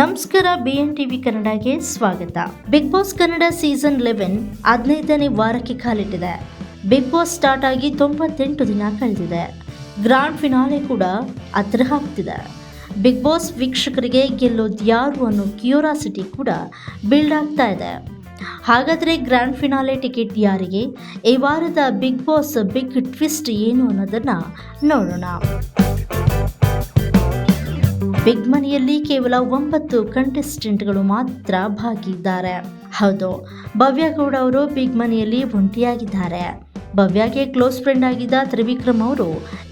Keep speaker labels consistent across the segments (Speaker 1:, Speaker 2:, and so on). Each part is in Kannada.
Speaker 1: ನಮಸ್ಕಾರ ಬಿ ಎನ್ ಟಿವಿ ಕನ್ನಡಗೆ ಸ್ವಾಗತ. Bigg Boss Kannada season eleven ಹದಿನೈದನೇ ವಾರಕ್ಕೆ ಕಾಲಿಟ್ಟಿದೆ. ಬಿಗ್ ಬಾಸ್ ಸ್ಟಾರ್ಟ್ ಆಗಿ ತೊಂಬತ್ತೆಂಟು ದಿನ ಕಳೆದಿದೆ. ಗ್ರಾಂಡ್ ಫಿನಾಲೆ ಕೂಡ ಹತ್ರ ಆಗ್ತಿದೆ. ಬಿಗ್ ಬಾಸ್ ವೀಕ್ಷಕರಿಗೆ ಗೆಲ್ಲೋದು ಯಾರು ಅನ್ನೋ ಕ್ಯೂರಾಸಿಟಿ ಕೂಡ ಬಿಲ್ಡ್ ಆಗ್ತಾ ಇದೆ. ಹಾಗಾದರೆ ಗ್ರ್ಯಾಂಡ್ ಫಿನಾಲೆ ಟಿಕೆಟ್ ಯಾರಿಗೆ? ಈ ವಾರದ ಬಿಗ್ ಬಾಸ್ ಬಿಗ್ ಟ್ವಿಸ್ಟ್ ಏನು ಅನ್ನೋದನ್ನು ನೋಡೋಣ. ಬಿಗ್ ಮನಿಯಲ್ಲಿ ಕೇವಲ ಒಂಬತ್ತು ಕಂಟೆಸ್ಟೆಂಟ್ಗಳು ಮಾತ್ರ ಭಾಗಿದ್ದಾರೆ. ಹೌದು ಭವ್ಯ ಗೌಡ ಅವರು ಬಿಗ್ ಮನಿಯಲ್ಲಿ ಒಂಟಿಯಾಗಿದ್ದಾರೆ. ಭವ್ಯಗೆ ಕ್ಲೋಸ್ ಫ್ರೆಂಡ್ ಆಗಿದ್ದ ತ್ರಿವಿಕ್ರಮ್ ಅವರು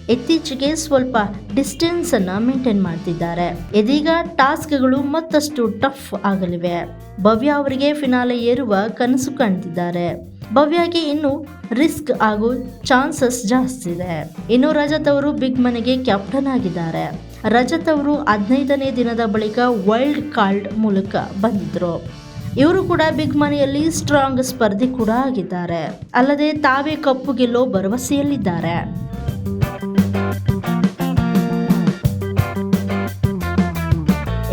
Speaker 1: ಇತ್ತೀಚೆಗೆ ಸ್ವಲ್ಪ ಡಿಸ್ಟೆನ್ಸ್ ಅನ್ನ ಮೇಂಟೈನ್ ಮಾಡ್ತಿದ್ದಾರೆ. ಇದೀಗ ಟಾಸ್ಕ್ಗಳು ಮತ್ತಷ್ಟು ಟಫ್ ಆಗಲಿವೆ. ಭವ್ಯ ಅವರಿಗೆ ಫಿನಾಲೆ ಏರುವ ಕನಸು ಕಾಣ್ತಿದ್ದಾರೆ. ಭವ್ಯಗೆ ಇನ್ನು ರಿಸ್ಕ್ ಆಗೋ ಚಾನ್ಸಸ್ ಜಾಸ್ತಿ ಇದೆ. ಇನ್ನು ರಜತ್ ಅವರು ಬಿಗ್ ಮನೆಗೆ ಕ್ಯಾಪ್ಟನ್ ಆಗಿದ್ದಾರೆ. ರಜತ್ ಅವರು ಹದಿನೈದನೇ ದಿನದ ಬಳಿಕ ವೈಲ್ಡ್ ಕಾರ್ಡ್ ಮೂಲಕ ಬಂದಿದ್ದರು ಇವರು ಕೂಡ ಬಿಗ್ ಮನೆಯಲ್ಲಿ ಸ್ಟ್ರಾಂಗ್ ಸ್ಪರ್ಧಿ ಕೂಡ ಆಗಿದ್ದಾರೆ. ಅಲ್ಲದೆ ತಾವೇ ಕಪ್ಪು ಗೆಲ್ಲೋ ಭರವಸೆಯಲ್ಲಿದ್ದಾರೆ.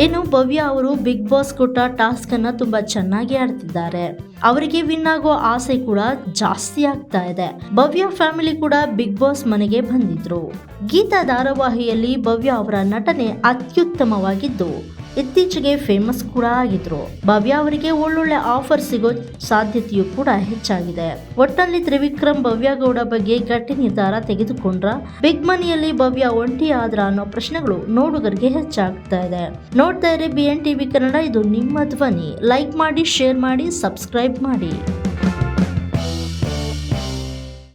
Speaker 1: ಇನ್ನು ಭವ್ಯ ಅವರು ಬಿಗ್ ಬಾಸ್ ಕೊಟ್ಟ ಟಾಸ್ಕ್ ಅನ್ನ ತುಂಬಾ ಚೆನ್ನಾಗಿ ಆಡ್ತಿದ್ದಾರೆ. ಅವರಿಗೆ ವಿನ್ ಆಗೋ ಆಸೆ ಕೂಡ ಜಾಸ್ತಿ ಆಗ್ತಾ ಇದೆ. ಭವ್ಯ ಫ್ಯಾಮಿಲಿ ಕೂಡ ಬಿಗ್ ಬಾಸ್ ಮನೆಗೆ ಬಂದಿದ್ರು. ಗೀತಾ ಧಾರಾವಾಹಿಯಲ್ಲಿ ಭವ್ಯ ಅವರ ನಟನೆ ಅತ್ಯುತ್ತಮವಾಗಿದ್ದು ಇತ್ತೀಚೆಗೆ ಫೇಮಸ್ ಕೂಡ ಆಗಿದ್ರು. ಭವ್ಯ ಅವರಿಗೆ ಒಳ್ಳೊಳ್ಳೆ ಆಫರ್ ಸಿಗೋ ಸಾಧ್ಯತೆಯೂ ಕೂಡ ಹೆಚ್ಚಾಗಿದೆ. ಒಟ್ಟಲ್ಲಿ ತ್ರಿವಿಕ್ರಮ್ ಭವ್ಯ ಗೌಡ ಬಗ್ಗೆ ಗಟ್ಟಿ ನಿರ್ಧಾರ ತೆಗೆದುಕೊಂಡ್ರ ಬಿಗ್ ಮನಿಯಲ್ಲಿ ಭವ್ಯ ಒಂಟಿ ಆದ್ರ ಅನ್ನೋ ಪ್ರಶ್ನೆಗಳು ನೋಡುಗರಿಗೆ ಹೆಚ್ಚಾಗ್ತಾ ಇದೆ. ನೋಡ್ತಾ ಇರಿ ಬಿ ಎನ್ ಟಿವಿ ಕನ್ನಡ, ಇದು ನಿಮ್ಮ ಧ್ವನಿ. ಲೈಕ್ ಮಾಡಿ ಶೇರ್ ಮಾಡಿ ಸಬ್ಸ್ಕ್ರೈಬ್ ಮಾಡಿ.